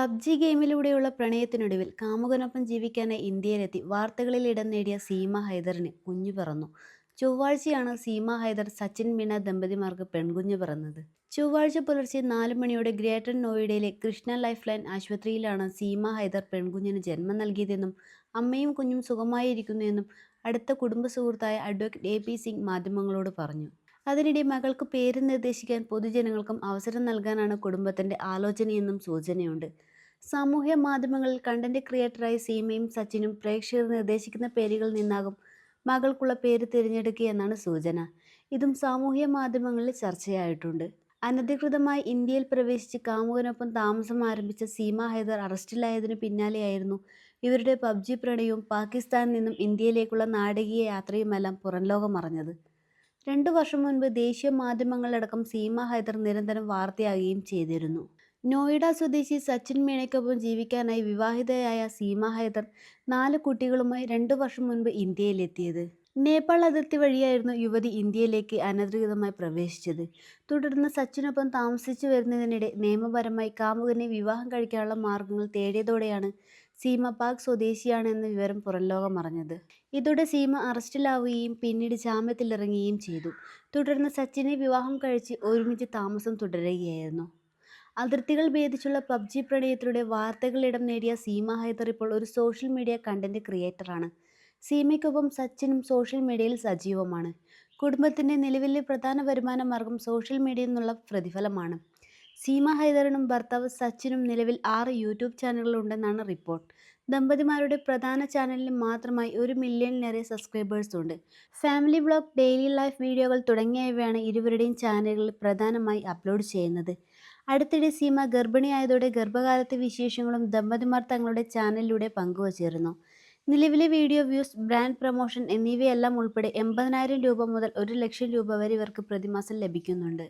PUBG ഗെയിമിലൂടെയുള്ള പ്രണയത്തിനൊടുവിൽ കാമുകനൊപ്പം ജീവിക്കാനായി ഇന്ത്യയിലെത്തി. വാർത്തകളിൽ ഇടം നേടിയ സീമ ഹൈദറിന് കുഞ്ഞു പിറന്നു. ചൊവ്വാഴ്ചയാണ് സീമ ഹൈദർ സച്ചിൻ മീണ ദമ്പതിമാർക്ക് പെൺകുഞ്ഞു പിറന്നത്. ചൊവ്വാഴ്ച പുലർച്ചെ നാല് മണിയോടെ ഗ്രേറ്റർ നോയിഡയിലെ കൃഷ്ണ ലൈഫ് ലൈൻ ആശുപത്രിയിലാണ് സീമ ഹൈദർ പെൺകുഞ്ഞിന് ജന്മം നൽകിയതെന്നും അമ്മയും കുഞ്ഞും സുഖമായിരിക്കുന്നുവെന്നും അടുത്ത കുടുംബ സുഹൃത്തായ അഡ്വക്കേറ്റ് എ പി സിംഗ് മാധ്യമങ്ങളോട് പറഞ്ഞു. അതിനിടെ മകൾക്ക് പേര് നിർദ്ദേശിക്കാൻ പൊതുജനങ്ങൾക്കും അവസരം നൽകാനാണ് കുടുംബത്തിന്റെ ആലോചനയെന്നും സൂചനയുണ്ട്. സാമൂഹ്യ മാധ്യമങ്ങളിൽ കണ്ടന്റ് ക്രിയേറ്ററായ സീമയും സച്ചിനും പ്രേക്ഷകർ നിർദ്ദേശിക്കുന്ന പേരുകളിൽ നിന്നാകും മകൾക്കുള്ള പേര് തിരഞ്ഞെടുക്കുക എന്നാണ് സൂചന. ഇതും സാമൂഹ്യ മാധ്യമങ്ങളിൽ ചർച്ചയായിട്ടുണ്ട്. അനധികൃതമായി ഇന്ത്യയിൽ പ്രവേശിച്ച് കാമുകനൊപ്പം താമസം ആരംഭിച്ച സീമ ഹൈദർ അറസ്റ്റിലായതിനു പിന്നാലെയായിരുന്നു ഇവരുടെ പബ്ജി പ്രണയവും പാകിസ്ഥാനിൽ നിന്നും ഇന്ത്യയിലേക്കുള്ള നാടകീയ യാത്രയുമെല്ലാം പുറംലോകം അറിഞ്ഞത്. രണ്ടു വർഷം മുൻപ് ദേശീയ മാധ്യമങ്ങളിലടക്കം സീമ ഹൈദർ നിരന്തരം വാർത്തയാകുകയും ചെയ്തിരുന്നു. നോയിഡ സ്വദേശി സച്ചിൻ മീണയ്ക്കൊപ്പം ജീവിക്കാനായി വിവാഹിതയായ സീമ ഹൈദർ നാല് കുട്ടികളുമായി രണ്ടു വർഷം മുൻപ് ഇന്ത്യയിലെത്തിയത്. നേപ്പാൾ അതിർത്തി വഴിയായിരുന്നു യുവതി ഇന്ത്യയിലേക്ക് അനധികൃതമായി പ്രവേശിച്ചത്. തുടർന്ന് സച്ചിനൊപ്പം താമസിച്ചു വരുന്നതിനിടെ നിയമപരമായി കാമുകനെ വിവാഹം കഴിക്കാനുള്ള മാർഗങ്ങൾ തേടിയതോടെയാണ് സീമ പാക് സ്വദേശിയാണെന്ന വിവരം പുറംലോകം അറിഞ്ഞത്. ഇതോടെ സീമ അറസ്റ്റിലാവുകയും പിന്നീട് ജാമ്യത്തിലിറങ്ങുകയും ചെയ്തു. തുടർന്ന് സച്ചിനെ വിവാഹം കഴിച്ച് ഒരുമിച്ച് താമസം തുടരുകയായിരുന്നു. അതിർത്തികൾ ഭേദിച്ചുള്ള പബ്ജി പ്രണയത്തിലൂടെ വാർത്തകളിടം നേടിയ സീമ ഹൈദർ ഇപ്പോൾ ഒരു സോഷ്യൽ മീഡിയ കണ്ടന്റ് ക്രിയേറ്ററാണ്. സീമയ്ക്കൊപ്പം സച്ചിനും സോഷ്യൽ മീഡിയയിൽ സജീവമാണ്. കുടുംബത്തിന്റെ നിലവിലെ പ്രധാന വരുമാന മാർഗം സോഷ്യൽ മീഡിയയിൽ നിന്നുള്ള പ്രതിഫലമാണ്. സീമ ഹൈദറിനും ഭർത്താവ് സച്ചിനും നിലവിൽ ആറ് യൂട്യൂബ് ചാനലുകളുണ്ടെന്നാണ് റിപ്പോർട്ട്. ദമ്പതിമാരുടെ പ്രധാന ചാനലിൽ മാത്രമായി ഒരു മില്യണിലേറെ സബ്സ്ക്രൈബേഴ്സ് ഉണ്ട്. ഫാമിലി വ്ളോഗ് ഡെയിലി ലൈഫ് വീഡിയോകൾ തുടങ്ങിയവയാണ് ഇരുവരുടെയും ചാനലുകളിൽ പ്രധാനമായി അപ്ലോഡ് ചെയ്യുന്നത്. അടുത്തിടെ സീമ ഗർഭിണിയായതോടെ ഗർഭകാലത്തെ വിശേഷങ്ങളും ദമ്പതിമാർ തങ്ങളുടെ ചാനലിലൂടെ പങ്കുവച്ചിരുന്നു. നിലവിലെ വീഡിയോ വ്യൂസ് ബ്രാൻഡ് പ്രൊമോഷൻ എന്നിവയെല്ലാം ഉൾപ്പെടെ എൺപതിനായിരം രൂപ മുതൽ ഒരു ലക്ഷം രൂപ വരെ ഇവർക്ക് പ്രതിമാസം ലഭിക്കുന്നുണ്ട്.